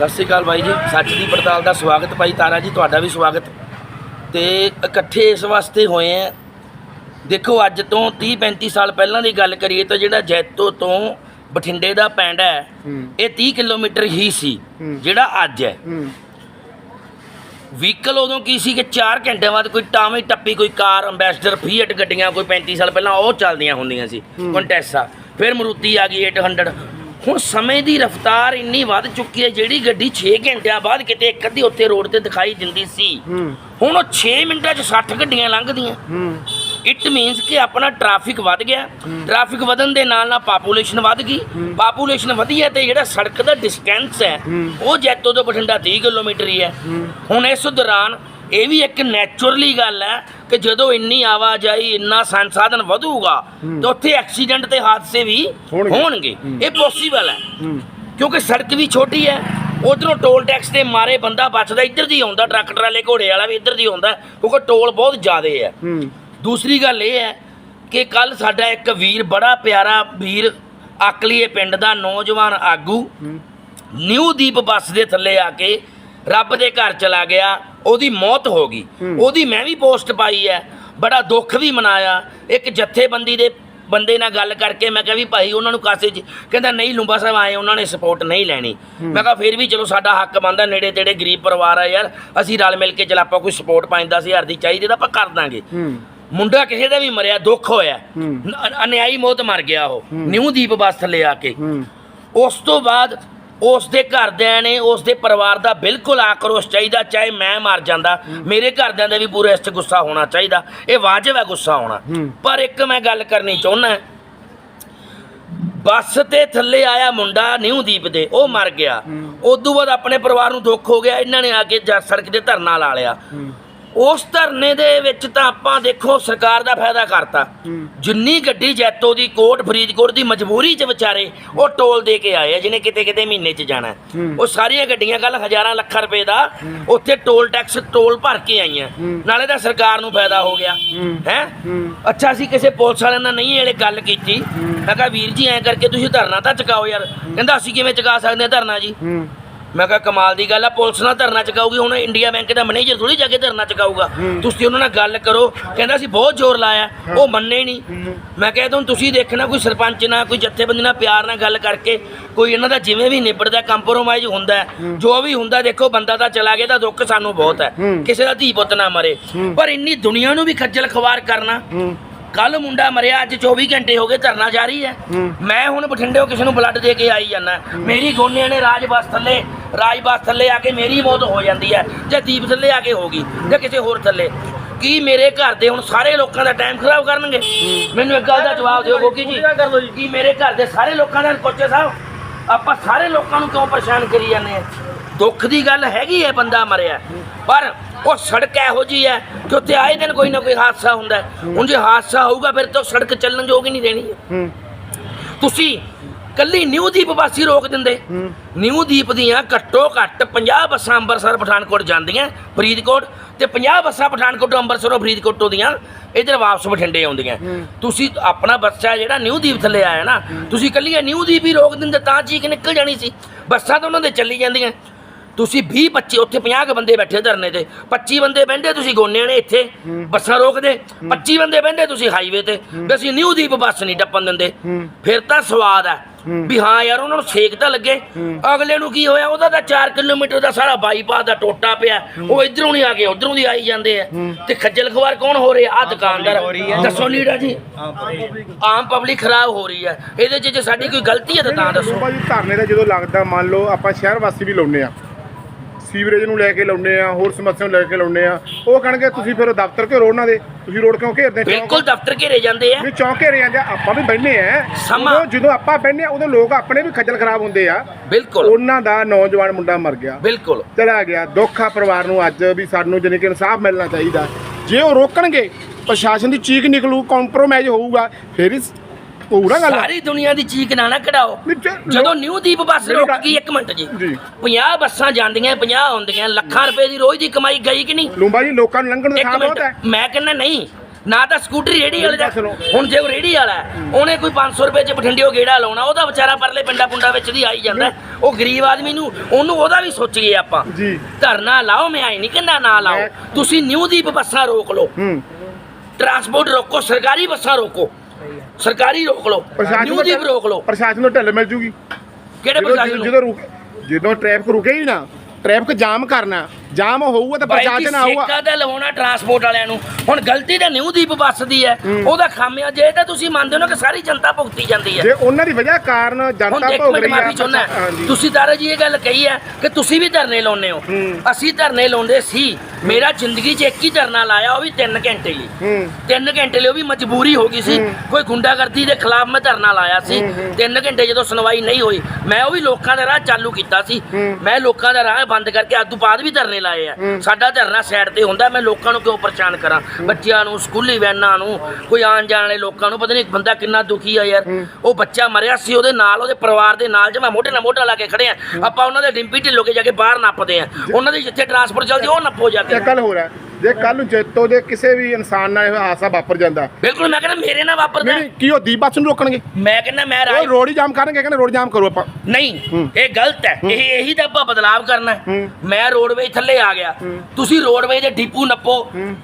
ਸਤਿ ਸ਼੍ਰੀ ਅਕਾਲ ਬਾਈ ਜੀ ਸੱਚ ਦੀ ਪੜਤਾਲ ਦਾ ਸਵਾਗਤ ਭਾਈ ਤਾਰਾ ਜੀ ਤੁਹਾਡਾ ਵੀ ਸਵਾਗਤ। ਤੇ ਇਕੱਠੇ ਇਸ ਵਾਸਤੇ ਹੋਏ ਆ। ਦੇਖੋ ਅੱਜ ਤੋਂ 30 35 ਸਾਲ ਪਹਿਲਾਂ ਦੀ ਗੱਲ ਕਰੀਏ ਤਾਂ ਜਿਹੜਾ ਜੈਤੋ ਤੋਂ ਬਠਿੰਡੇ ਦਾ ਪਿੰਡ ਹੈ ਇਹ 30 ਕਿਲੋਮੀਟਰ ਹੀ ਸੀ। ਜਿਹੜਾ ਅੱਜ ਹੈ। ਵਹੀਕਲ ਉਦੋਂ ਕੀ ਸੀ ਕਿ 4 ਘੰਟਿਆਂ ਬਾਅਦ ਕੋਈ ਟਾਵੇਂ ਟੱਪੀ ਕੋਈ ਕਾਰ ਅੰਬੈਸਡਰ ਫੀਟ ਗੱਡੀਆਂ ਕੋਈ 35 ਸਾਲ ਪਹਿਲਾਂ ਉਹ ਚੱਲਦੀਆਂ ਹੁੰਦੀਆਂ ਸੀ। ਕੰਟੈਸਾ ਫਿਰ ਮਰੂਤੀ ਆ ਗਈ 800 ਹੁਣ ਸਮੇਂ ਦੀ ਰਫ਼ਤਾਰ ਇੰਨੀ ਵੱਧ ਚੁੱਕੀ ਹੈ ਜਿਹੜੀ ਗੱਡੀ 6 ਘੰਟਿਆਂ ਬਾਅਦ ਕਿਤੇ ਇੱਕ ਅੱਧੀ ਉੱਤੇ ਰੋਡ ਤੇ ਦਿਖਾਈ ਦਿੰਦੀ ਸੀ। ਹੁਣ ਉਹ 6 ਮਿੰਟਾਂ 'ਚ 60 ਗੱਡੀਆਂ ਲੰਘਦੀਆਂ। ਇਟ ਮੀਨਸ ਕਿ ਆਪਣਾ ਟ੍ਰੈਫਿਕ ਵੱਧ ਗਿਆ। ਟ੍ਰੈਫਿਕ ਵਧਣ ਦੇ ਨਾਲ ਨਾਲ ਪਾਪੂਲੇਸ਼ਨ ਵੱਧ ਗਈ। ਪਾਪੂਲੇਸ਼ਨ ਵਧੀ ਹੈ ਤੇ ਜਿਹੜਾ ਸੜਕ ਦਾ ਡਿਸਟੈਂਸ ਹੈ। ਉਹ ਜੈਤੋ ਤੋਂ ਬਠਿੰਡਾ 30 ਕਿਲੋਮੀਟਰ ਹੈ। ਹੂੰ। ਹੁਣ ਇਸ ਦੌਰਾਨ ਇਹ ਵੀ ਇੱਕ ਨੈਚੁਰਲੀ ਗੱਲ ਹੈ ਕਿ ਜਦੋਂ ਇੰਨੀ ਆਵਾਜਾਈ ਇੰਨਾ ਸੰਸਾਧਨ ਵਧੂਗਾ। ਤਾਂ ਉੱਥੇ ਐਕਸੀਡੈਂਟ ਤੇ ਹਾਦਸੇ ਵੀ ਹੋਣਗੇ। ਇਹ ਪੋਸੀਬਲ ਹੈ। ਕਿਉਂਕਿ ਸੜਕ ਵੀ ਛੋਟੀ ਹੈ। ਉਧਰੋਂ ਟੋਲ ਟੈਕਸ ਦੇ ਮਾਰੇ ਬੰਦਾ ਬਚਦਾ ਇੱਧਰ ਦੀ ਆਉਂਦਾ ਟਰੱਕ ਟਰਾਲੇ ਘੋੜੇ ਵਾਲਾ ਵੀ ਇੱਧਰ ਦੀ ਆਉਂਦਾ ਕਿਉਂਕਿ ਟੋਲ ਬਹੁਤ ਜ਼ਿਆਦੇ ਹੈ। ਦੂਸਰੀ ਗੱਲ ਇਹ ਹੈ ਕਿ ਕੱਲ ਸਾਡਾ ਇੱਕ ਵੀਰ ਬੜਾ ਪਿਆਰਾ ਵੀਰ ਆਕਲੀਏ ਪਿੰਡ ਦਾ ਨੌਜਵਾਨ ਆਗੂ ਨਿਊ ਦੀਪ ਬੱਸ ਦੇ ਥੱਲੇ ਆ ਕੇ ਰੱਬ ਦੇ ਘਰ ਚਲਾ ਗਿਆ ਉਹਦੀ ਮੌਤ ਹੋ ਗਈ। ਉਹਦੀ ਮੈਂ ਵੀ ਪੋਸਟ ਪਾਈ ਹੈ ਬੜਾ ਦੁੱਖ ਵੀ ਮਨਾਇਆ। ਇੱਕ ਜਥੇਬੰਦੀ ਦੇ ਬੰਦੇ ਨਾਲ ਗੱਲ ਕਰਕੇ ਮੈਂ ਕਿਹਾ ਵੀ ਭਾਈ ਉਹਨਾਂ ਨੂੰ ਕਾਸੇ 'ਚ ਕਹਿੰਦਾ ਨਹੀਂ ਲੁੰਬਾ ਸਾਹਿਬ ਆਏ ਉਹਨਾਂ ਨੇ ਸਪੋਰਟ ਨਹੀਂ ਲੈਣੀ। ਮੈਂ ਕਿਹਾ ਫਿਰ ਵੀ ਚਲੋ ਸਾਡਾ ਹੱਕ ਬਣਦਾ ਨੇੜੇ ਤੇੜੇ ਗਰੀਬ ਪਰਿਵਾਰ ਆ ਯਾਰ ਅਸੀਂ ਰਲ ਮਿਲ ਕੇ ਚਲ ਆਪਾਂ ਕੋਈ ਸਪੋਰਟ 5-10000 ਦੀ ਚਾਹੀਦੀ ਤਾਂ ਆਪਾਂ ਕਰ ਦਾਂਗੇ। ਮੁੰਡਾ ਕਿਸੇ ਦਾ ਵੀ ਮਰਿਆ ਦੁੱਖ ਹੋਇਆ। ਅਨਿਆਈ ਮੌਤ ਮਰ ਗਿਆ ਉਹ। ਨਿਊ ਦੀਪ ਬੱਸ ਥੱਲੇ ਆ ਕੇ। ਉਸ ਤੋਂ ਬਾਅਦ ਉਸ ਦੇ ਘਰਦਿਆਂ ਨੇ ਉਸ ਦੇ ਪਰਿਵਾਰ ਦਾ ਬਿਲਕੁਲ ਆਕਰੋਸ਼ ਚਾਹੀਦਾ ਚਾਹੇ ਮੈਂ ਮਰ ਜਾਂਦਾ ਮੇਰੇ ਘਰਦਿਆਂ ਦਾ ਵੀ ਪੂਰਾ ਇਸ 'ਚ ਗੁੱਸਾ ਹੋਣਾ ਚਾਹੀਦਾ ਇਹ ਵਾਜਬ ਹੈ ਗੁੱਸਾ ਹੋਣਾ। ਪਰ ਇੱਕ ਮੈਂ ਗੱਲ ਕਰਨੀ ਚਾਹੁੰਦਾ ਬੱਸ ਤੇ ਥੱਲੇ ਆਇਆ ਮੁੰਡਾ ਨਿਊ ਦੀਪ ਦੇ ਉਹ ਮਰ ਗਿਆ। ਹੂੰ। ਉਦੋਂ ਬਾਅਦ ਆਪਣੇ ਪਰਿਵਾਰ ਨੂੰ ਦੁੱਖ ਹੋ ਗਿਆ ਇਹਨਾਂ ਨੇ ਆ ਕੇ ਸੜਕ ਤੇ ਧਰਨਾ ਲਾ ਲਿਆ। ਉਸ ਧਰਨੇ ਦੇ ਵਿੱਚ ਤਾਂ ਆਪਾਂ ਦੇਖੋ ਸਰਕਾਰ ਦਾ ਫਾਇਦਾ ਕਰਤਾ। ਜਿੰਨੀ ਗੱਡੀ ਜੈਤੋ ਦੀ ਕੋਟ ਫਰੀਦਕੋਟ ਦੀ ਮਜਬੂਰੀ 'ਚ ਵਿਚਾਰੇ ਉਹ ਟੋਲ ਦੇ ਕੇ ਆਏ ਆ ਜਿਹਨੇ ਕਿਤੇ ਕਿਤੇ ਮਹੀਨੇ 'ਚ ਜਾਣਾ। ਉਹ ਸਾਰੀਆਂ ਗੱਡੀਆਂ ਕੱਲ ਹਜ਼ਾਰਾਂ ਲੱਖਾਂ ਰੁਪਏ ਦਾ ਉੱਥੇ ਟੋਲ ਟੈਕਸ ਟੋਲ ਭਰ ਕੇ ਆਈਆਂ। ਨਾਲੇ ਤਾਂ ਸਰਕਾਰ ਨੂੰ ਫਾਇਦਾ ਹੋ ਗਿਆ। ਹੂੰ। ਅੱਛਾ ਅਸੀਂ ਕਿਸੇ ਪੁਲਿਸ ਵਾਲਿਆਂ ਨਾਲ ਨਹੀਂ ਇਹਲੇ ਗੱਲ ਕੀਤੀ। ਮੈਂ ਕਿਹਾ ਵੀਰ ਜੀ ਐਂ ਕਰਕੇ ਤੁਸੀਂ ਧਰਨਾ ਤਾਂ ਚੁਕਾਓ ਯਾਰ। ਕਹਿੰਦਾ ਅਸੀਂ ਕਿਵੇਂ ਚੁਕਾ ਸਕਦੇ ਹਾਂ ਧਰਨਾ ਜੀ? ਮੈਂ ਕਿਹਾ ਕਮਾਲ ਦੀ ਗੱਲ ਆ ਪੁਲਿਸ ਨਾਲ ਧਰਨਾ ਚਕਾਊਗੀ ਹੁਣ ਇੰਡੀਆ ਬੈਂਕ ਦਾ ਮੈਨੇਜਰ ਥੋੜੀ ਜਾ ਕੇ ਧਰਨਾ ਚਕਾਊਗਾ। ਤੁਸੀਂ ਉਹਨਾਂ ਨਾਲ ਗੱਲ ਕਰੋ ਕਹਿੰਦਾ ਸੀ ਬਹੁਤ ਜ਼ੋਰ ਲਾਇਆ ਉਹ ਮੰਨੇ ਹੀ ਨਹੀਂ। ਮੈਂ ਕਿਹਾ ਤੁਹਾਨੂੰ ਤੁਸੀਂ ਦੇਖਣਾ ਕੋਈ ਸਰਪੰਚ ਨਾਲ ਕੋਈ ਜਥੇਬੰਦੀ ਨਾਲ ਪਿਆਰ ਨਾਲ ਗੱਲ ਕਰਕੇ ਕੋਈ ਇਹਨਾਂ ਦਾ ਜਿਵੇਂ ਵੀ ਨਿਬੜਦਾ ਕੰਪਰੋਮਾਈਜ਼ ਹੁੰਦਾ ਜੋ ਵੀ ਹੁੰਦਾ ਦੇਖੋ ਬੰਦਾ ਤਾਂ ਚਲਾ ਗਿਆ ਤਾਂ ਦੁੱਖ ਸਾਨੂੰ ਬਹੁਤ ਹੈ। ਕਿਸੇ ਦਾ ਧੀ ਪੁੱਤ ਨਾ ਮਰੇ। ਪਰ ਇੰਨੀ ਦੁਨੀਆ ਨੂੰ ਵੀ ਖੱਜਲ ਖਵਾਰ ਕਰਨਾ ਕੱਲ ਮੁੰਡਾ ਮਰਿਆ ਅੱਜ 24 ਘੰਟੇ ਹੋ ਗਏ ਧਰਨਾ ਜਾਰੀ ਹੈ। ਹੂੰ। ਮੈਂ ਹੁਣ ਬਠਿੰਡੇੋਂ ਕਿਸੇ ਨੂੰ ਬਲੱਡ ਦੇ ਕੇ ਆਈ ਜਾਂਦਾ। ਮੇਰੀ ਗੋਨਿਆਂ ਨੇ ਰਾਜ ਬੱਸ ਥੱਲੇ ਰਾਜ ਬੱਸ ਥੱਲੇ ਆ ਕੇ ਮੇਰੀ ਮੌਤ ਹੋ ਜਾਂਦੀ ਹੈ ਜਾਂ ਦੀਪ ਥੱਲੇ ਆ ਕੇ ਹੋਗੀ ਜਾਂ ਕਿਸੇ ਹੋਰ ਥੱਲੇ। ਕੀ ਮੇਰੇ ਘਰ ਦੇ ਹੁਣ ਸਾਰੇ ਲੋਕਾਂ ਦਾ ਟਾਈਮ ਖਰਾਬ ਕਰਨਗੇ? ਮੈਨੂੰ ਇੱਕ ਗੱਲ ਦਾ ਜਵਾਬ ਦਿਓ ਗੋਗੀ ਜੀ। ਕੀ ਮੇਰੇ ਘਰ ਦੇ ਸਾਰੇ ਲੋਕਾਂ ਦਾ ਕੋਚੇ ਸਾਹਿਬ? ਆਪਾਂ ਸਾਰੇ ਲੋਕਾਂ ਨੂੰ ਕਿਉਂ ਪਰੇਸ਼ਾਨ ਕਰੀ ਜਾਂਦੇ ਆ ਦੁੱਖ ਦੀ ਗੱਲ ਹੈਗੀ ਹੈ ਬੰਦਾ ਮਰਿਆ। ਪਰ ਉਹ ਸੜਕ ਇਹੋ ਜੀ ਹੈ ਕਿ ਉੱਥੇ ਆਏ ਦਿਨ ਕੋਈ ਨਾ ਕੋਈ ਹਾਦਸਾ ਹੁੰਦਾ। ਹੁਣ ਜੇ ਹਾਦਸਾ ਹੋਊਗਾ ਫਿਰ ਤਾਂ ਸੜਕ ਚੱਲਣ ਯੋਗ ਹੀ ਨਹੀਂ ਰਹਿਣੀ ਹੂੰ। ਤੁਸੀਂ ਕੱਲੀ ਨਿਊ ਦੀਪ ਬਾਸੀ ਰੋਕ ਦਿੰਦੇ। ਨਿਊ ਦੀਪ ਦੀਆਂ ਘੱਟੋ ਘੱਟ 50 ਬੱਸਾਂ ਅੰਮ੍ਰਿਤਸਰ ਪਠਾਨਕੋਟ ਜਾਂਦੀਆਂ ਫਰੀਦਕੋਟ ਤੇ 50 ਬੱਸਾਂ ਪਠਾਨਕੋਟ ਤੋਂ ਅੰਮ੍ਰਿਤਸਰੋਂ ਫਰੀਦਕੋਟ ਤੋਂ ਦੀਆਂ ਇਧਰ ਵਾਪਸ ਬਠਿੰਡੇ ਆਉਂਦੀਆਂ। ਤੁਸੀਂ ਆਪਣਾ ਬੱਚਾ ਜਿਹੜਾ ਨਿਊ ਦੀਪ ਥੱਲੇ ਆਇਆ ਨਾ ਤੁਸੀਂ ਕੱਲੀ ਨਿਊ ਦੀਪ ਹੀ ਰੋਕ ਦਿੰਦੇ ਤਾਂ ਚੀਕ ਨਿਕਲ ਜਾਣੀ ਸੀ। ਬੱਸਾਂ ਤਾਂ ਉਹਨਾਂ ਦੇ ਚੱਲੀ ਜਾਂਦੀਆਂ। ਤੁਸੀਂ 20 25 ਉੱਥੇ 50 ਕੁ ਬੰਦੇ ਬੈਠੇ ਧਰਨੇ ਤੇ। 25 ਬੰਦੇ ਬਹਿੰਦੇ ਤੁਸੀਂ ਗੋਨਿਆਂ ਨੇ ਇੱਥੇ ਬੱਸਾਂ ਰੋਕਦੇ। 25 ਬੰਦੇ ਬਹਿੰਦੇ ਤੁਸੀਂ ਹਾਈਵੇ ਤੇ। ਵੀ ਅਸੀਂ ਨਿਊ ਦੀਪ ਬੱਸ ਨਹੀਂ ਟੱਪਣ ਦਿੰਦੇ। ਫਿਰ ਤਾਂ ਸਵਾਦ ਹੈ। ਵੀ ਹਾਂ ਯਾਰ ਉਹਨਾਂ ਨੂੰ ਸੇਕ ਤਾਂ ਲੱਗੇ। ਅਗਲੇ ਨੂੰ ਕੀ ਹੋਇਆ ਉਹਦਾ ਤਾਂ 4 ਕਿਲੋਮੀਟਰ ਦਾ ਸਾਰਾ ਬਾਈਪਾਸ ਦਾ ਟੋਟਾ ਪਿਆ। ਉਹ ਇਧਰੋਂ ਨਹੀਂ ਆ ਕੇ ਉਧਰੋਂ ਦੀ ਆਈ ਜਾਂਦੇ ਆ। ਤੇ ਖੱਜਲ ਖਵਾਰ ਕੌਣ ਹੋ ਰਿਹਾ? ਆ ਦੁਕਾਨਦਾਰ। ਦੱਸੋ ਲੀੜਾ ਜੀ। ਆਮ ਪਬਲਿਕ ਖਰਾਬ ਹੋ ਰਹੀ ਹੈ। ਇਹਦੇ 'ਚ ਜੇ ਸਾਡੀ ਕੋਈ ਗਲਤੀ ਹੈ ਤਾਂ ਤਾਂ ਦੱਸੋ। ਭਾਜੀ ਧਰਨੇ ਦਾ ਜਦੋਂ ਲੱਗਦਾ ਮੰਨ ਲਓ ਆਪਾਂ ਸ਼ਹਿਰ ਵਾਸੀ ਵੀ ਲਾਉਨੇ ਆ ਸੀਵਰੇਜ ਨੂੰ ਲੈ ਕੇ ਲਾਉਨੇ ਆ ਹੋਰ ਸਮੱਸਿਆ ਨੂੰ ਲੈ ਕੇ ਲਾਉਨੇ ਆ। ਉਹ ਕਹਿਣਗੇ ਤੁਸੀਂ ਫਿਰ ਦਫ਼ਤਰ ਘੇਰੋ ਉਹਨਾਂ ਦੇ। ਤੁਸੀਂ ਰੋਡ ਕਿਉਂ ਘੇਰਦੇ? ਚੌਂਕ? ਬਿਲਕੁਲ ਦਫ਼ਤਰ ਘੇਰੇ ਜਾਂਦੇ ਆ। ਵੀ ਚੌਂਕ ਘੇਰੇ ਜਾਂਦੇ ਆ, ਆਪਾਂ ਵੀ ਬੈਠਨੇ ਆ। ਸਮਾਂ- ਉਦੋਂ ਜਦੋਂ ਆਪਾਂ ਬੈਠਨੇ ਆ ਉਦੋਂ ਲੋਕ ਆਪਣੇ ਵੀ ਖੱਜਲ ਖਰਾਬ ਹੁੰਦੇ ਆ। ਬਿਲਕੁਲ। ਉਹਨਾਂ ਦਾ ਨੌਜਵਾਨ ਮੁੰਡਾ ਮਰ ਗਿਆ। ਬਿਲਕੁਲ। ਚਲਾ ਗਿਆ। ਦੁੱਖ ਆ ਪਰਿਵਾਰ ਨੂੰ ਅੱਜ ਵੀ ਸਾਨੂੰ ਜਾਣੀ ਕਿ ਇਨਸਾਫ ਮਿਲਣਾ ਚਾਹੀਦਾ। ਜੇ ਉਹ ਰੋਕਣਗੇ ਪ੍ਰਸ਼ਾਸਨ ਦੀ ਚੀਕ ਨਿਕਲੂ ਕੰਪਰੋਮਾਈਜ਼ ਹੋਊਗਾ ਫਿਰ ਹੀ ਪੂਰਾ ਗੱਲ। ਸਾਰੀ ਦੁਨੀਆ ਦੀ ਚੀਕ ਨਾ ਨਾ ਕਢਾਓ। ਜਦੋਂ ਨਿਊ ਦੀਪ ਬੱਸ ਰੁਕ ਗਈ ਇੱਕ ਮਿੰਟ ਜੀ। ਜੀ। 50 ਬੱਸਾਂ ਜਾਂਦੀਆਂ 50 ਆਉਂਦੀਆਂ ਲੱਖਾਂ ਰੁਪਏ ਦੀ ਰੋਜ਼ ਦੀ ਕਮਾਈ ਗਈ ਕਿ ਨਹੀਂ? ਲੂੰਬਾ ਜੀ ਲੋਕਾਂ ਨੂੰ ਲੰਘਣ ਦਾ ਥਾਂ ਬਹੁਤ ਹੈ। ਮੈਂ ਕਹਿੰਦਾ ਨਹੀਂ ਨਾ ਤਾਂ ਸਕੂਟਰੀ ਰੇੜੀ ਵਾਲੇ ਦਾ। ਹੁਣ ਜੇ ਉਹ ਰੇੜੀ ਵਾਲਾ ਉਹਨੇ ਕੋਈ 500 ਰੁਪਏ ਚ ਬਠਿੰਡਿਓ ਗੇੜਾ ਲਾਉਣਾ ਉਹਦਾ ਵਿਚਾਰਾ ਪਰਲੇ ਪਿੰਡਾ ਪੁੰਡਾ ਵਿੱਚ ਦੀ ਆਈ ਜਾਂਦਾ। ਉਹ ਗਰੀਬ ਆਦਮੀ ਨੂੰ ਉਹਨੂੰ ਉਹਦਾ ਵੀ ਸੋਚੀਏ ਆਪਾਂ। ਜੀ। ਧਰਨਾ ਲਾਓ ਮੈਂ ਆਈ ਨਹੀਂ ਕਹਿੰਦਾ ਨਾ ਲਾਓ। ਤੁਸੀਂ ਨਿਊ ਦੀਪ ਬੱਸਾਂ ਰੋਕ ਲਓ। ਹੂੰ। ਟਰਾਂਸਪੋਰਟ ਰੋਕੋ ਸਰਕਾਰੀ ਬੱਸਾਂ ਰੋਕੋ। ਸਰਕਾਰੀ ਰੋਕ ਲਓ ਪ੍ਰਸ਼ਾਸਨ ਨਿਊ ਨੂੰ ਦੀਪ ਰੋਕ ਲਓ। ਪ੍ਰਸ਼ਾਸਨ ਨੂੰ ਢਿੱਲ ਮਿਲ ਜੂਗੀ। ਕਿਹੜੇ ਜਦੋਂ ਪ੍ਰਸ਼ਾਸਨ ਨੂੰ? ਜਦੋਂ ਰੁਕ ਜਦੋਂ ਟ੍ਰੈਫਿਕ ਰੁਕੇਗੀ ਨਾ ਟ੍ਰੈਫਿਕ ਜਾਮ ਕਰਨਾ ਜਾਮ ਹੋਊਗਾ ਤਾਂ ਪ੍ਰਸ਼ਾਸਨ ਆਊਗਾ। ਸੇਕਾ ਤਾਂ ਲਵਾਉਣਾ ਟਰਾਂਸਪੋਰਟ ਵਾਲਿਆਂ ਨੂੰ। ਹੁਣ ਗਲਤੀ ਤਾਂ ਨਿਊ ਦੀਪ ਬੱਸ ਦੀ ਹੈ। ਉਹਦਾ ਖਾਮਿਆ ਜੇ ਤਾਂ ਤੁਸੀਂ ਮੰਨਦੇ ਹੋ ਨਾ ਕਿ ਸਾਰੀ ਜਨਤਾ ਭੁਗਤੀ ਜਾਂਦੀ ਹੈ। ਜੇ ਉਹਨਾਂ ਦੀ ਵਜ੍ਹਾ ਕਾਰਨ ਜਨਤਾ ਇੱਕ ਭੋਗ ਮਿੰਟ ਰਹੀ ਹੈ ਤੁਸੀਂ ਤਾਰਾ ਜੀ ਇਹ ਗੱਲ ਕਹੀ ਹੈ ਕਿ ਤੁਸੀਂ ਵੀ ਧਰਨੇ ਲਾਉਂਦੇ ਹੋ। ਅਸੀਂ ਧਰਨੇ ਲਾਉਂਦੇ ਸੀ। ਮੇਰਾ ਜ਼ਿੰਦਗੀ 'ਚ ਇੱਕ ਹੀ ਧਰਨਾ ਲਾਇਆ ਉਹ ਵੀ 3 ਘੰਟੇ ਲਈ। ਹੂੰ। 3 ਘੰਟੇ ਲਈ ਉਹ ਵੀ ਮਜਬੂਰੀ ਹੋ ਗਈ ਸੀ। ਕੋਈ ਗੁੰਡਾਗਰਦੀ ਦੇ ਖਿਲਾਫ ਮੈਂ ਧਰਨਾ ਲਾਇਆ ਸੀ। 3 ਘੰਟੇ ਜਦੋਂ ਸੁਣਵਾਈ ਨਹੀਂ ਹੋਈ ਮੈਂ ਉਹ ਵੀ ਲੋਕਾਂ ਦਾ ਰਾਹ ਚਾਲੂ ਕੀਤਾ ਸੀ। ਮੈਂ ਲੋਕਾਂ ਦਾ ਰਾਹ ਬੰਦ ਕਰਕੇ ਅੱਜ ਤੋਂ ਬਾਅਦ ਵੀ ਧਰਨੇ ਲਾਏ ਆ। ਸਾਡਾ ਧਰਨਾ ਸਾਈਡ ਤੇ ਹੁੰਦਾ ਮੈਂ ਲੋਕਾਂ ਨੂੰ ਕਿਉਂ ਪਰੇਸ਼ਾਨ ਕਰਾਂ? ਬੱਚਿਆਂ ਨੂੰ ਸਕੂਲੀ ਵੈਨਾਂ ਨੂੰ ਕੋਈ ਆਉਣ ਜਾਣ ਵਾਲੇ ਲੋਕਾਂ ਨੂੰ ਪਤਾ ਨਹੀਂ ਬੰਦਾ ਕਿੰਨਾ ਦੁਖੀ ਆ ਯਾਰ। ਉਹ ਬੱਚਾ ਮਰਿਆ ਸੀ ਉਹਦੇ ਨਾਲ ਉਹਦੇ ਪਰਿਵਾਰ ਦੇ ਨਾਲ ਜੇ ਮੈਂ ਮੋਢੇ ਨਾਲ ਮੋਢਾ ਲਾ ਕੇ ਖੜੇ ਆ। ਆਪਾਂ ਉਹਨਾਂ ਦੇ ਡਿੰਪੀ ਢਿੱਲੋਂ ਕੇ ਜਾ ਕੇ ਬਾਹਰ ਨੱਪਦੇ ਆ। ਉਹਨਾਂ ਦੀ ਜਿੱਥੇ ਟਰਾਂਸਪੋਰਟ ਚੱਲਦੀ ਉਹ ਨੱਪੋ ਜਾ ਕੇ। ਕੱਲ ਹੋ। ਰਿਹਾ ਜੇ ਕੱਲ ਨੂੰ ਜੈਤੋ ਦੇ ਕਿਸੇ ਵੀ ਇਨਸਾਨ ਨਾਲ ਇਹ ਹਾਦਸਾ ਵਾਪਰ ਜਾਂਦਾ। ਬਿਲਕੁਲ ਮੈਂ ਕਹਿੰਦਾ ਮੇਰੇ ਨਾਲ ਵਾਪਰਦਾ ਨਹੀਂ ਕੀ ਉਹ ਦੀਪ ਬੱਸ ਨੂੰ ਰੋਕਣਗੇ? ਮੈਂ ਕਹਿੰਦਾ ਮੈਂ ਉਹ ਰਾਜ ਰੋਡ ਹੀ ਜਾਮ ਕਰਨਗੇ ਕਹਿੰਦੇ ਰੋਡ ਜਾਮ ਕਰੋ ਆਪਾਂ। ਨਹੀਂ। ਇਹ ਗਲਤ ਹੈ। ਇਹ ਇਹੀ ਤਾਂ ਆਪਾਂ ਬਦਲਾਵ ਕਰਨਾ ਹੈ। ਮੈਂ ਰੋਡਵੇਜ ਥੱਲੇ ਆ ਗਿਆ। ਤੁਸੀਂ ਰੋਡਵੇਜ ਦੇ ਡਿਪੂ ਨੱਪੋ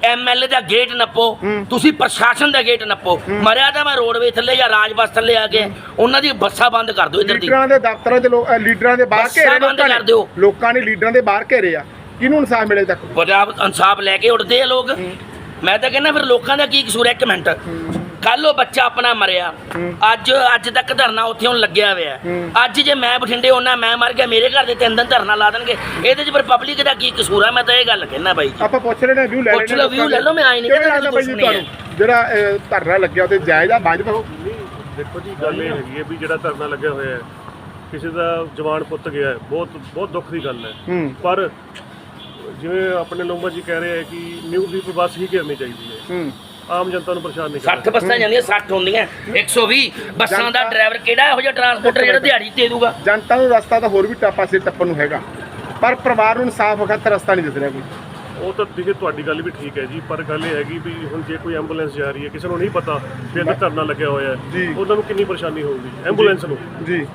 ਐਮਐਲਏ ਦਾ ਗੇਟ ਨੱਪੋ ਤੁਸੀਂ ਪ੍ਰਸ਼ਾਸਨ ਦਾ ਗੇਟ ਨੱਪੋ। ਮਰਿਆ ਤਾਂ ਮੈਂ ਰੋਡਵੇਜ ਥੱਲੇ ਜਾਂ ਰਾਜ ਬੱਸ ਥੱਲੇ ਆ ਕੇ ਉਹਨਾਂ ਦੀ ਬੱਸਾਂ ਬੰਦ ਕਰ ਦਿਓ ਇੱਧਰ ਦੀ। ਲੀਡਰਾਂ ਦੇ ਦਫ਼ਤਰਾਂ ਦੇ ਲੋਕ ਅ, ਲੀਡਰਾਂ ਦੇ ਬਾਹਰ ਬੱਸਾਂ ਘੇਰੇ ਬੰਦ ਲੋਕਾਂ ਕਰ ਦਿਓ। ਨੇ ਲੋਕਾਂ ਨੇ ਲੀਡਰਾਂ ਦੇ ਬਾਹਰ ਘੇਰੇ ਆ। ਕਿਹਨੂੰ ਇਨਸਾਫ ਮਿਲੇ ਤੱਕ? ਪੰਜਾਬ ਇਨਸਾਫ ਲੈ ਕੇ ਉੱਠਦੇ ਆ ਲੋਕ। ਮੈਂ ਤਾਂ ਕਹਿੰਦਾ ਫਿਰ ਲੋਕਾਂ ਦਾ ਕੀ ਕਸੂਰ ਹੈ? ਇੱਕ ਮਿੰਟ। ਕੱਲ ਉਹ ਬੱਚਾ ਆਪਣਾ ਮਰਿਆ। ਅੱਜ ਅੱਜ ਤੱਕ ਧਰਨਾ ਉੱਥੇ ਹੁਣ ਲੱਗਿਆ ਹੋਇਆ। ਅੱਜ ਜੇ ਮੈਂ ਬਠਿੰਡੇ ਉਹਨਾਂ ਮੈਂ ਮਰ ਗਿਆ ਮੇਰੇ ਘਰ ਦੇ ਤਿੰਨ ਦਿਨ ਧਰਨਾ ਲਾ ਦੇਣਗੇ। ਇਹਦੇ 'ਚ ਫਿਰ ਪਬਲਿਕ ਦਾ ਕੀ ਕਸੂਰ ਹੈ? ਮੈਂ ਤਾਂ ਇਹ ਗੱਲ ਕਹਿਣਾ ਬਾਈ ਜੀ। ਆਪਾਂ ਪੁੱਛ ਰਹੇ ਨੇ ਵਿਊ ਲੈ ਪੁੱਛ ਲਓ, view ਲੈ ਲਓ, ਮੈਂ ਆਈ ਨਹੀਂ ਕਹਿੰਦਾ ਬਾਈ ਤੁਹਾਨੂੰ? ਜਿਹੜਾ ਧਰਨਾ ਲੱਗਿਆ ਉਹਦੇ ਜਾਇਜ਼ ਆ ਬਾਜ ਪਾਓ ਦੇਖੋ ਜੀ ਗੱਲ ਇਹ ਹੈਗੀ ਹੈ ਵੀ ਜਿਹੜਾ ਧਰਨਾ ਲੱਗਿਆ ਹੋਇਆ ਹੈ ਕਿਸੇ ਦਾ ਜਵਾਨ ਪੁੱਤ ਗਿਆ ਹੈ ਬਹੁਤ ਬਹੁਤ ਦੁੱਖ ਦੀ ਗੱਲ ਹੈ। ਹੂੰ। ਪਰ ਜਿਵੇਂ ਆਪਣੇ ਲੋਮਾ ਜੀ ਕਹਿ ਰਹੇ ਹੈ ਕਿ ਨਿਊ ਦੀਪ ਬੱਸ ਹੀ ਘੇਰਨੀ ਚਾਹੀਦੀ ਹੈ। ਹੂੰ। ਆਮ ਜਨਤਾ ਨੂੰ ਪਰੇਸ਼ਾਨ ਨਹੀਂ ਕਰਨਾ 60 ਬੱਸਾਂ ਜਾਂਦੀਆਂ 60 ਹੁੰਦੀਆਂ। 120 ਬੱਸਾਂ ਦਾ ਡਰਾਈਵਰ ਕਿਹੜਾ ਇਹੋ ਜਿਹਾ ਟਰਾਂਸਪੋਰਟਰ ਜਿਹੜਾ ਦਿਹਾੜੀ ਦੇ ਦੂਗਾ? ਜਨਤਾ ਨੂੰ ਰਸਤਾ ਤਾਂ ਹੋਰ ਵੀ ਟਾਪਾ ਸੇ ਟੱਪਣ ਨੂੰ ਹੈਗਾ। ਪਰ ਪਰਿਵਾਰ ਨੂੰ ਇਨਸਾਫ ਵਖਤ ਰਸਤਾ ਨਹੀਂ ਦਿਸ ਰਿਹਾ ਕੋਈ। ਉਹ ਤਾਂ ਦੇਖੇ ਤੁਹਾਡੀ ਗੱਲ ਵੀ ਠੀਕ ਹੈ ਜੀ ਪਰ ਗੱਲ ਇਹ ਹੈਗੀ ਵੀ ਹੁਣ ਜੇ ਕੋਈ ਐਂਬੂਲੈਂਸ ਜਾ ਰਹੀ ਹੈ ਕਿਸੇ ਨੂੰ ਨਹੀਂ ਪਤਾ ਵੀ ਧਰਨਾ ਲੱਗਿਆ ਹੋਇਆ। ਹੈ ਉਹਨਾਂ ਨੂੰ ਕਿੰਨੀ ਪਰੇਸ਼ਾਨੀ ਹੋਊਗੀ ਐਂਬੂਲੈਂਸ ਨੂੰ। ਜੀ।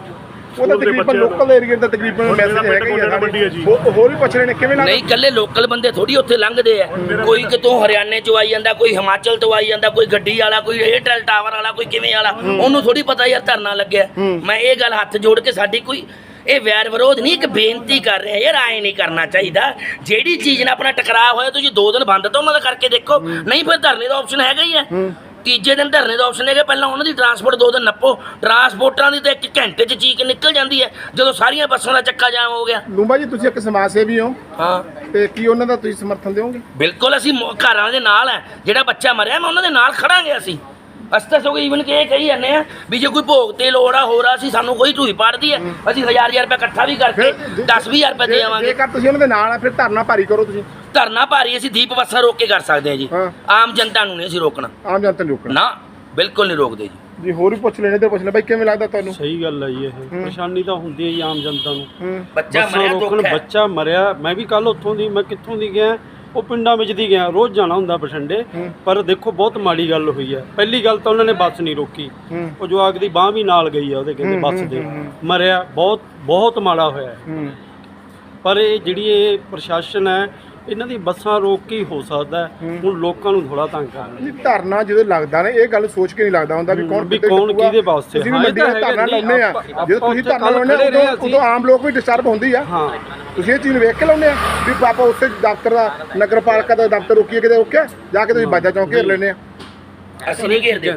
ਉਹ ਤਾਂ ਸਕੂਲ ਦੇ ਤਕਰੀਬਨ। ਲੋਕਲ ਏਰੀਆ ਦਾ ਤਕਰੀਬਨ ਮੈਸੇਜ ਹੈਗਾ ਹੀ ਹੋਰ ਵੀ ਪੁੱਛ ਰਹੇ ਨੇ ਕਿਵੇਂ ਲੱਗਦਾ? ਨਹੀਂ ਕੱਲੇ ਲੋਕਲ ਬੰਦੇ ਥੋੜੀ ਉੱਥੇ ਲੰਘਦੇ ਆ। ਕੋਈ ਕਿਤੋਂ ਹਰਿਆਣੇ ਚੋਂ ਆਈ ਜਾਂਦਾ ਕੋਈ ਹਿਮਾਚਲ ਤੋਂ ਆਈ ਜਾਂਦਾ ਕੋਈ ਗੱਡੀ ਵਾਲਾ ਕੋਈ ਏਅਰਟੈਲ ਟਾਵਰ ਵਾਲਾ ਕੋਈ ਕਿਵੇਂ ਵਾਲਾ। ਉਹਨੂੰ ਥੋੜੀ ਪਤਾ ਯਾਰ ਧਰਨਾ ਲੱਗਿਆ। ਮੈਂ ਇਹ ਗੱਲ ਹੱਥ ਜੋੜ ਕੇ ਸਾਡੀ ਕੋਈ ਇਹ ਵੈਰ ਵਿਰੋਧ ਨਹੀਂ ਇੱਕ ਬੇਨਤੀ ਕਰ ਰਿਹਾ ਯਾਰ ਐ ਨਹੀਂ ਕਰਨਾ ਚਾਹੀਦਾ। ਜਿਹੜੀ ਚੀਜ਼ ਨਾਲ ਆਪਣਾ ਟਕਰਾਅ ਹੋਇਆ ਤੁਸੀਂ ਦੋ ਦਿਨ ਬੰਦ ਤਾਂ ਉਹਨਾਂ ਦਾ ਕਰਕੇ ਦੇਖੋ। ਨਹੀਂ ਫਿਰ ਧਰਨੇ ਦਾ ਆਪਸ਼ਨ ਹੈਗਾ ਹੀ। ਹੈ। ਤੀਜੇ ਦਿਨ ਧਰਨੇ ਦਾ ਆਪਸ਼ਨ ਹੈਗਾ ਪਹਿਲਾਂ ਉਹਨਾਂ ਦੀ ਟਰਾਂਸਪੋਰਟ ਦੋ ਦਿਨ ਨੱਪੋ। ਟਰਾਂਸਪੋਰਟਾਂ ਦੀ ਤਾਂ ਇੱਕ ਘੰਟੇ 'ਚ ਚੀਕ ਨਿਕਲ ਜਾਂਦੀ ਹੈ ਜਦੋਂ ਸਾਰੀਆਂ ਬੱਸਾਂ ਦਾ ਚੱਕਾ ਜਾਮ ਹੋ ਗਿਆ। ਲੂੰਬਾ ਜੀ ਤੁਸੀਂ ਇੱਕ ਸਮਾਜ ਸੇਵੀ ਹੋ। ਹਾਂ। ਤੇ ਕੀ ਉਹਨਾਂ ਦਾ ਤੁਸੀਂ ਸਮਰਥਨ ਦਿਓਗੇ? ਬਿਲਕੁਲ ਅਸੀਂ ਮੋ- ਘਰਾਂ ਦੇ ਨਾਲ ਹੈ। ਜਿਹੜਾ ਬੱਚਾ ਮਰਿਆ ਮੈਂ ਉਹਨਾਂ ਦੇ ਨਾਲ ਖੜਾਂਗੇ ਅਸੀਂ। ਅਸੀਂ ਤਾਂ ਸਗੋਂ ਈਵਨ ਕਿ ਇਹ ਕਹੀ ਜਾਂਦੇ ਆ ਵੀ ਜੇ ਕੋਈ ਭੋਗ ਤੇ ਲੋੜ ਆ ਹੋਰ ਆ ਅਸੀਂ ਸਾਨੂੰ ਕੋਈ ਢੂਈ ਪਾੜਦੀ ਹੈ। ਅਸੀਂ ਹਜ਼ਾਰ ਹਜ਼ਾਰ ਰੁਪਏ ਇਕੱਠਾ ਵੀ ਕਰਕੇ 10 ਹਜ਼ਾਰ ਰੁਪਏ ਦੇ ਆਵਾਂਗੇ ਜੇਕਰ ਤੁਸੀਂ ਉਹਨਾਂ ਦੇ ਨਾਲ ਆ ਫਿਰ ਧਰਨਾ ਭਾਰੀ ਕਰੋ ਤੁਸੀਂ। ਧਰਨਾ ਭਾਰੀ ਅਸੀਂ ਦੀਪ ਬੱਸਾਂ ਰੋਕ ਕੇ ਕਰ ਸਕਦੇ ਹਾਂ ਜੀ। ਆਮ ਜਨਤਾ ਨੂੰ ਨਹੀਂ ਅਸੀਂ ਰੋਕਣਾ। ਆਮ ਜਨਤਾ ਨੂੰ ਰੋਕਣਾ। ਨਾ ਬਿਲਕੁਲ ਨਹੀਂ ਰੋਕਦੇ ਜੀ। ਜੀ ਹੋਰ ਵੀ ਪੁੱਛ ਲੈਣੇ ਤੇ ਪੁੱਛ ਲੈ। ਬਾਈ ਕਿਵੇਂ ਲੱਗਦਾ ਤੁਹਾਨੂੰ? ਸਹੀ ਗੱਲ ਹੈ ਜੀ ਇਹ। ਪਰੇਸ਼ਾਨੀ ਤਾਂ ਹੁੰਦੀ ਹੈ ਜੀ ਆਮ ਜਨਤਾ ਨੂੰ। ਬੱਚਾ ਮਰਿਆ ਰੋਕਣ ਦੁੱਖ ਹੈ। ਬੱਚਾ ਮਰਿਆ। ਮੈਂ ਵੀ ਕੱਲ ਉੱਥੋਂ ਦੀ ਮੈਂ ਕਿੱਥੋਂ ਦੀ ਗਿਆ। ਉਹ ਪਿੰਡਾਂ ਵਿੱਚ ਦੀ ਗਿਆ ਰੋਜ਼ ਜਾਣਾ ਹੁੰਦਾ ਬਠਿੰਡੇ ਪਰ ਦੇਖੋ ਬਹੁਤ ਮਾੜੀ ਗੱਲ ਹੋਈ ਹੈ। ਪਹਿਲੀ ਗੱਲ ਤਾਂ ਉਹਨਾਂ ਨੇ ਬੱਸ ਨਹੀਂ ਰੋਕੀ। ਉਹ ਜਵਾਕ ਦੀ ਬਾਹ ਵੀ ਨਾਲ ਗਈ ਆ ਉਹਦੇ ਕਹਿੰਦੇ ਬੱਸ ਦੇ। ਮਰਿਆ ਬਹੁਤ ਬਹੁਤ ਮਾੜਾ ਹੋਇਆ ਪਰ ਇਹ ਜਿਹੜੀ ਇਹ ਪ੍ਰਸ਼ਾਸਨ ਹੈ ਇਹਨਾਂ ਦੀ ਬੱਸਾਂ ਰੋਕ ਕੇ ਹੀ ਸਕਦਾ। ਹੁਣ ਲੋਕਾਂ ਨੂੰ ਥੋੜਾ ਤੰਗ ਕਰਨਾ ਨਹੀਂ ਧਰਨਾ ਜਦੋਂ ਲੱਗਦਾ ਨਾ ਇਹ ਗੱਲ ਸੋਚ ਕੇ ਨਹੀਂ ਲੱਗਦਾ ਹੁੰਦਾ ਵੀ ਕੌਣ ਵੀ ਕੌਣ। ਕਿਹਦੇ ਵਾਸਤੇ? ਹਾਂ, ਇਹ ਤਾਂ ਧਰਨਾ ਲਾਉਂਦੇ ਆ। ਜਦੋਂ ਤੁਸੀਂ ਧਰਨਾ ਲਾਉਂਦੇ। ਉਦੋਂ ਆਮ ਲੋਕ ਵੀ ਡਿਸਟਰਬ ਹੁੰਦੀ ਆ। ਹਾਂ। ਤੁਸੀਂ ਇਹ ਚੀਜ਼ ਨੂੰ ਵੇਖ ਕੇ ਲਾਉਂਦੇ ਆ ਵੀ ਪਾਪਾ ਉੱਥੇ ਦਫ਼ਤਰ ਦਾ, ਨਗਰਪਾਲਿਕਾ ਦਾ ਦਫ਼ਤਰ ਰੁਕੀਏ ਕਿਤੇ ਰੁਕਿਆ? ਜਾ ਕੇ ਤੁਸੀਂ ਬਾਜਾ ਚੌਂਕ ਘੇਰ ਲੈਨੇ ਆ। ਅਸੀਂ ਨਹੀਂ ਘੇਰਦੇ।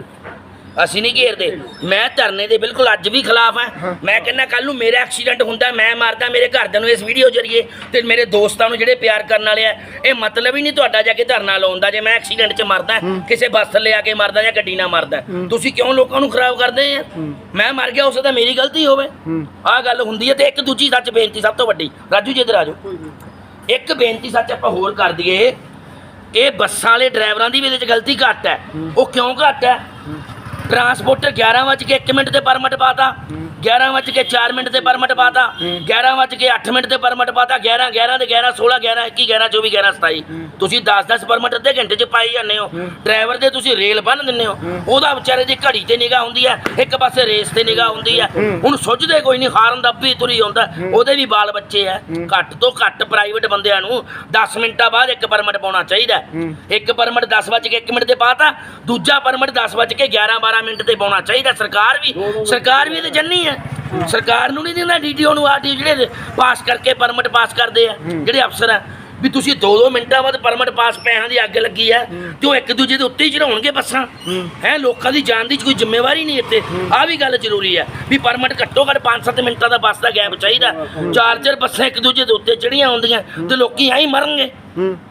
ਅਸੀਂ ਨਹੀਂ ਘੇਰਦੇ। ਮੈਂ ਧਰਨੇ ਦੇ ਬਿਲਕੁਲ ਅੱਜ ਵੀ ਖਿਲਾਫ ਹਾਂ। ਮੈਂ ਕਹਿੰਦਾ ਕੱਲ ਨੂੰ ਮੇਰਾ ਐਕਸੀਡੈਂਟ ਹੁੰਦਾ ਮੈਂ ਮਾਰਦਾ ਮੇਰੇ ਘਰਦਿਆਂ ਨੂੰ ਇਸ ਵੀਡੀਓ ਜਰੀਏ ਤੇ ਮੇਰੇ ਦੋਸਤਾਂ ਨੂੰ ਜਿਹੜੇ ਪਿਆਰ ਕਰਨ ਵਾਲੇ ਆ ਇਹ ਮਤਲਬ ਹੀ ਨਹੀਂ ਤੁਹਾਡਾ ਜਾ ਕੇ ਧਰਨਾ ਲਾਉਣ ਦਾ। ਜੇ ਮੈਂ ਐਕਸੀਡੈਂਟ 'ਚ ਮਰਦਾ ਕਿਸੇ ਬੱਸ ਥੱਲੇ ਆ ਕੇ ਮਰਦਾ ਜਾਂ ਗੱਡੀ ਨਾਲ ਮਰਦਾ ਤੁਸੀਂ ਕਿਉਂ ਲੋਕਾਂ ਨੂੰ ਖਰਾਬ ਕਰਦੇ ਆ? ਮੈਂ ਮਰ ਗਿਆ ਉਸ ਦਾ ਮੇਰੀ ਗਲਤੀ ਹੋਵੇ। ਆਹ ਗੱਲ ਹੁੰਦੀ ਹੈ ਤੇ ਇੱਕ ਦੂਜੀ ਸੱਚ ਬੇਨਤੀ ਸਭ ਤੋਂ ਵੱਡੀ। ਰਾਜੂ ਜੀ ਇੱਧਰ ਆ ਜਾਓ। ਇੱਕ ਬੇਨਤੀ ਸੱਚ ਆਪਾਂ ਹੋਰ ਕਰ ਦਈਏ। ਇਹ ਬੱਸਾਂ ਵਾਲੇ ਡਰਾਈਵਰਾਂ ਦੀ ਵੀ ਇਹਦੇ 'ਚ ਗਲਤੀ ਘੱਟ ਹੈ। ਉਹ ਕਿਉਂ ਘੱਟ ਹੈ। ਟਰਾਂਸਪੋਰਟਰ 11 ਵਜੇ ਕੇ 1 ਮਿੰਟ ਤੇ ਪਰਮਿਟ ਪਾਤਾ। 11 ਵਜੇ ਕੇ 4 ਮਿੰਟ ਤੇ ਪਰਮਿਟ ਪਾਤਾ 11 ਵਜੇ ਕੇ 8 ਮਿੰਟ ਤੇ ਪਰਮਿਟ ਪਾਤਾ 11 11 ਤੇ 11 16 11 21 11 24 11 27 ਤੁਸੀਂ 10 10 ਪਰਮਿਟ ਅੱਧੇ ਘੰਟੇ ਚ ਪਾਈ ਜਾਂਦੇ ਹੋ। ਡਰਾਈਵਰ ਦੇ ਤੁਸੀਂ ਰੇਲ ਬੰਨ ਦਿੰਦੇ ਹੋ। ਉਹਦਾ ਵਿਚਾਰੇ ਦੀ ਘੜੀ ਤੇ ਨਿਗਾਹ ਹੁੰਦੀ ਹੈ ਇੱਕ ਪਾਸੇ ਰੇਸ ਤੇ ਨਿਗਾਹ ਹੁੰਦੀ ਹੈ। ਹੁਣ ਸੁੱਝਦੇ ਕੋਈ ਨਹੀਂ ਹਾਰਨ ਦਾ ਵੀ ਤੁਰੀ ਆਉਂਦਾ। ਉਹਦੇ ਵੀ ਬਾਲ ਬੱਚੇ ਆ ਘੱਟ ਤੋਂ ਘੱਟ ਪ੍ਰਾਈਵੇਟ ਬੰਦਿਆਂ ਨੂੰ 10 ਮਿੰਟਾਂ ਬਾਅਦ ਇੱਕ ਪਰਮਿਟ ਪਾਉਣਾ ਚਾਹੀਦਾ। ਇੱਕ ਪਰਮਿਟ 10 ਵਜੇ ਕੇ 1 ਮਿੰਟ ਤੇ ਪਾਤਾ ਦੂਜਾ ਪਰਮਿਟ 10 ਵਜੇ ਕੇ 11 12 ਮਿੰਟ ਤੇ ਪਾਉਣਾ ਚਾਹੀਦਾ। ਸਰਕਾਰ ਵੀ ਸਰਕਾਰ ਵੀ ਤੇ ਜੰਨੀ ਹੈ। ਸਰਕਾਰ ਨੂੰ ਨਹੀਂ ਦਿੰਦਾ ਡੀਡੀਓ ਨੂੰ ਆਰਟੀ ਜਿਹੜੇ ਪਾਸ ਕਰਕੇ ਪਰਮਿਟ ਪਾਸ ਕਰਦੇ ਆ ਜਿਹੜੇ ਅਫਸਰ ਆ ਵੀ ਤੁਸੀਂ 2-2 ਮਿੰਟਾਂ ਬਾਅਦ ਪਰਮਿਟ ਪਾਸ ਪੈਸਿਆਂ ਦੀ ਅੱਗ ਲੱਗੀ ਹੈ। ਤੇ ਉਹ ਇੱਕ ਦੂਜੇ ਦੇ ਉੱਤੇ ਹੀ ਚੜਾਉਣਗੇ ਬੱਸਾਂ। ਹੈ। ਲੋਕਾਂ ਦੀ ਜਾਨ ਦੀ ਕੋਈ ਜ਼ਿੰਮੇਵਾਰੀ ਨਹੀਂ ਇੱਥੇ। ਆ ਵੀ ਗੱਲ ਜ਼ਰੂਰੀ ਹੈ ਵੀ ਪਰਮਿਟ ਘੱਟੋ ਘੱਟ 5-7 ਮਿੰਟਾਂ ਦਾ ਬੱਸ ਦਾ ਗੈਪ ਚਾਹੀਦਾ। ਚਾਰ ਚਾਰ ਬੱਸਾਂ ਇੱਕ ਦੂਜੇ ਦੇ ਉੱਤੇ ਚੜੀਆਂ ਹੁੰਦੀਆਂ ਤੇ ਲੋਕੀ ਐਂ ਹੀ ਮਰਨਗੇ।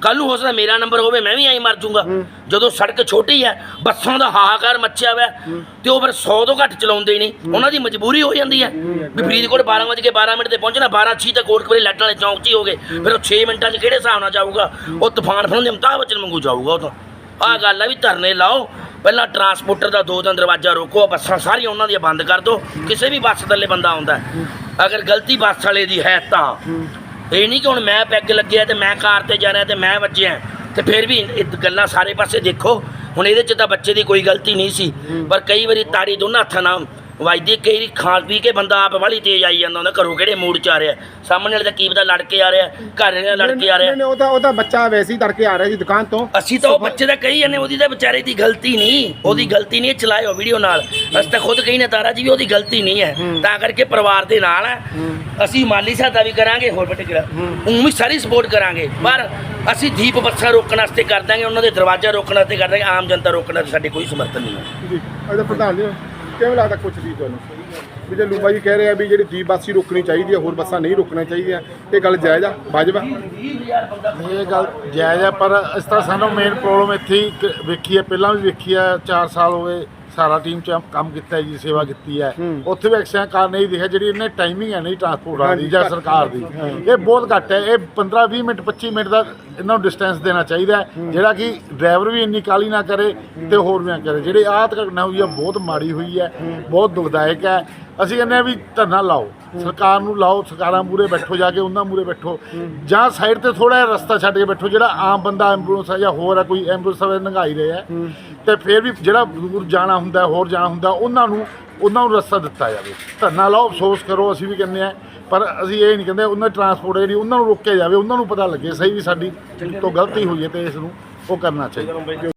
ਕੱਲ ਨੂੰ ਹੋ ਸਕਦਾ ਮੇਰਾ ਨੰਬਰ ਹੋਵੇ ਮੈਂ ਵੀ ਐਂ ਮਰ ਜਾਊਂਗਾ। ਜਦੋਂ ਸੜਕ ਛੋਟੀ ਹੈ ਬੱਸਾਂ ਦਾ ਹਾਹਾਕਾਰ ਮੱਚਿਆ ਹੋਇਆ ਤੇ ਉਹ ਫਿਰ 100 ਤੋਂ ਘੱਟ ਚਲਾਉਂਦੇ ਨਹੀਂ। ਉਹਨਾਂ ਦੀ ਮਜਬੂਰੀ ਹੋ ਜਾਂਦੀ ਹੈ। ਵੀ ਫਰੀਦਕੋਟ 12 ਵਜੇ ਕੇ 12 ਮਿੰਟ ਤੇ ਪਹੁੰਚਣਾ 12 ਛੀ ਤਾਂ ਕੋਟਕਪੁਰੇ ਲੱਟ ਵਾਲੇ ਚੌਂਕ 'ਚ ਹੀ ਹੋ ਗਏ। ਫਿਰ ਉਹ 6 ਮਿੰਟਾਂ 'ਚ ਕਿਹੜੇ ਹਿਸਾਬ ਨਾਲ ਜਾਊਗਾ? ਉਹ ਤੂਫਾਨ ਫੜਨ ਦੇ ਅਮਤਾਬ ਬੱਚਨ ਵਾਂਗੂ ਜਾਊਗਾ ਉਹ ਤਾਂ ਆਹ ਗੱਲ ਹੈ ਵੀ ਧਰਨੇ ਲਾਓ। ਪਹਿਲਾਂ ਟਰਾਂਸਪੋਰਟਰ ਦਾ ਦੋ ਦਿਨ ਦਰਵਾਜ਼ਾ ਰੋਕੋ ਬੱਸਾਂ ਸਾਰੀਆਂ ਉਹਨਾਂ ਦੀਆਂ ਬੰਦ ਕਰ ਦਿਓ। ਕਿਸੇ ਵੀ ਬੱਸ ਥੱਲੇ ਬੰਦਾ ਆਉਂਦਾ। ਅਗਰ ਗਲਤੀ ਬੱਸ ਵਾਲੇ ਦੀ ਹੈ ਤਾਂ। ਇਹ ਨਹੀਂ ਕਿ ਹੁਣ ਮੈਂ ਪੈਗ ਲੱਗਿਆ ਤੇ ਮੈਂ ਕਾਰ ਤੇ ਜਾ ਰਿਹਾ ਤੇ ਮੈਂ ਵੱਜਿਆ ਤੇ ਫਿਰ ਵੀ ਇਹ ਗੱਲਾਂ ਸਾਰੇ ਪਾਸੇ ਦੇਖੋ। ਹੁਣ ਇਹਦੇ ਚ ਤਾਂ ਬੱਚੇ ਦੀ ਕੋਈ ਗਲਤੀ ਨਹੀਂ ਸੀ। ਪਰ ਕਈ ਵਾਰੀ ਤਾੜੀ ਦੋਨਾਂ ਹੱਥਾਂ ਨਾਲ ਵੱਜਦੀ ਕਈ ਵਾਰੀ ਖਾਣ ਪੀ ਕੇ ਬੰਦਾ ਆਪ ਵਾਲੀ ਤੇਜ਼ ਆਈ ਜਾਂਦਾ ਹੁੰਦਾ ਘਰੋਂ ਕਿਹੜੇ ਮੂਡ ਚ ਆ ਰਿਹਾ? ਸਾਹਮਣੇ ਵਾਲੇ ਦਾ ਕੀ ਪਤਾ ਲੜ ਕੇ ਆ ਰਿਹਾ ਘਰ ਵਾਲੇ ਨਾਲ ਲੜ ਕੇ ਆ ਰਿਹਾ। ਨਹੀਂ, ਨਹੀਂ, ਉਹ ਤਾਂ ਉਹ ਤਾਂ ਬੱਚਾ ਵੈਸੇ ਹੀ ਤੜਕੇ ਆ ਰਿਹਾ ਸੀ ਦੁਕਾਨ ਤੋਂ। ਅਸੀਂ ਤਾਂ ਉਹ ਬੱਚੇ ਦਾ ਕਹੀ ਜਾਂਦੇ ਉਹਦੀ ਤਾਂ ਵਿਚਾਰੇ ਦੀ ਗਲਤੀ ਨਹੀਂ। ਉਹਦੀ ਗਲਤੀ ਨਹੀਂ ਚਲਾਇਓ ਵੀਡੀਓ ਨਾਲ। ਅਸੀਂ ਤਾਂ ਖੁਦ ਕਹੀ ਨਾ ਤਾਰਾ ਜੀ ਵੀ ਉਹਦੀ ਗਲਤੀ ਨਹੀਂ ਹੈ। ਤਾਂ ਕਰਕੇ ਪਰਿਵਾਰ ਦੇ ਨਾਲ ਹੈ। ਅਸੀਂ ਮਾਲੀ ਸਹਾਇਤਾ ਵੀ ਕਰਾਂਗੇ ਹੋਰ ਬਟੇ ਕਿਹੜਾ? ਵੀ ਸਾਰੀ ਸਪੋਰਟ ਕਰਾਂਗੇ। ਪਰ ਅਸੀਂ ਦੀਪ ਬੱਸਾਂ ਰੋਕਣ ਵਾਸਤੇ ਕਰ ਦਾਂਗੇ ਉਹਨਾਂ ਦੇ ਦਰਵਾਜ਼ਾ ਰੋਕਣ ਵਾਸਤੇ ਕਰ ਦਾਂਗੇ ਆਮ ਜਨਤਾ ਰੋਕਣ ਵਾਸਤੇ ਸਾਡੀ ਕੋਈ ਸਮਰਥਨ ਨਹੀਂ ਹੈ। ਜੀ ਇਹਦਾ ਪ੍ਰਧਾਨ ਜੀ। ਕਿਵੇਂ ਲੱਗਦਾ ਕੁਛ ਦੀ ਤੁਹਾਨੂੰ? ਵੀ ਜੇ ਲੂੰਬਾ ਜੀ ਕਹਿ ਰਹੇ ਆ ਵੀ ਜਿਹੜੀ ਦੀਪ ਬੱਸ ਹੀ ਰੋਕਣੀ ਚਾਹੀਦੀ ਹੈ ਹੋਰ ਬੱਸਾਂ ਨਹੀਂ ਰੋਕਣੀਆਂ ਚਾਹੀਦੀਆਂ ਇਹ ਗੱਲ ਜਾਇਜ਼ ਆ? ਵਾਜਬ ਆ? ਇਹ ਗੱਲ ਜਾਇਜ਼ ਹੈ ਪਰ ਇਸ ਤਰ੍ਹਾਂ ਸਾਨੂੰ ਮੇਨ ਪ੍ਰੋਬਲਮ ਇੱਥੇ ਹੀ ਵੇਖੀ ਹੈ ਪਹਿਲਾਂ ਵੀ ਵੇਖੀ ਹੈ 4 ਸਾਲ ਹੋ ਗਏ ਸਾਰਾ ਟੀਮ ਚ ਕੰਮ ਕੀਤਾ ਹੈ ਜੀ ਸੇਵਾ ਕੀਤੀ ਹੈ। ਉੱਥੇ ਵੀ ਐਕਸੀਡੈਂਟ ਕਾਰਨ ਇਹ ਦਿਖਿਆ ਜਿਹੜੀ ਇਹਨੇ ਟਾਈਮਿੰਗ ਹੈ ਨਹੀਂ ਟਰਾਂਸਪੋਰਟ ਦੀ ਜਾਂ ਸਰਕਾਰ ਦੀ। ਇਹ ਬਹੁਤ ਘੱਟ ਹੈ ਇਹ 15 20 ਮਿੰਟ 25 ਮਿੰਟ ਦਾ ਇਹਨਾਂ ਨੂੰ ਡਿਸਟੈਂਸ ਦੇਣਾ ਚਾਹੀਦਾ ਹੈ। ਜਿਹੜਾ ਕਿ ਡਰਾਈਵਰ ਵੀ ਇੰਨੀ ਕਾਲੀ ਨਾ ਕਰੇ ਤੇ ਹੋਰ ਵੀ ਨਾ ਕਰੇ। ਜਿਹੜੇ ਆਹ ਘਟਨਾ ਹੋਈ ਹੈ ਬਹੁਤ ਮਾੜੀ ਹੋਈ ਹੈ, ਬਹੁਤ ਦੁਖਦਾਇਕ ਹੈ। ਅਸੀਂ ਕਹਿੰਦੇ ਆ ਵੀ ਧਰਨਾ ਲਾਓ। ਸਰਕਾਰ ਨੂੰ ਲਾਓ, ਸਰਕਾਰਾਂ ਮੂਰੇ ਬੈਠੋ, ਜਾ ਕੇ ਉਹਨਾਂ ਮੂਰੇ ਬੈਠੋ। ਜਾਂ ਸਾਈਡ ਤੇ ਥੋੜਾ ਜਿਹਾ ਰਸਤਾ ਛੱਡ ਕੇ ਬੈਠੋ, ਜਿਹੜਾ ਆਮ ਬੰਦਾ ਐਂਬੂਲੈਂਸ ਹੈ ਜਾਂ ਹੋਰ ਹੈ ਕੋਈ ਐਂਬੂਲੈਂਸ ਵਾਲੇ ਨੰਗਾਈ ਰਹੇ ਹੈ ਤੇ ਫਿਰ ਵੀ ਜਿਹੜਾ ਦੂਰ ਜਾਣਾ ਹੁੰਦਾ, ਹੋਰ ਜਾਣਾ ਹੁੰਦਾ, ਉਹਨਾਂ ਨੂੰ ਉਹਨਾਂ ਨੂੰ ਰਸਤਾ ਦਿੱਤਾ ਜਾਵੇ। ਧਰਨਾ ਲਾਓ, ਅਫਸੋਸ ਕਰੋ, ਅਸੀਂ ਵੀ ਕਹਿੰਦੇ ਆ ਪਰ ਅਸੀਂ ਇਹ ਨਹੀਂ ਕਹਿੰਦੇ ਉਹਨਾਂ ਟਰਾਂਸਪੋਰਟ ਜਿਹੜੀ ਉਹਨਾਂ ਨੂੰ ਰੋਕਿਆ ਜਾਵੇ, ਉਹਨਾਂ ਨੂੰ ਪਤਾ ਲੱਗੇ ਸਹੀ ਵੀ ਸਾਡੀ ਤੋਂ ਗਲਤੀ ਹੋਈ ਹੈ ਤੇ ਇਸ ਨੂੰ ਉਹ ਕਰਨਾ ਚਾਹੀਦਾ।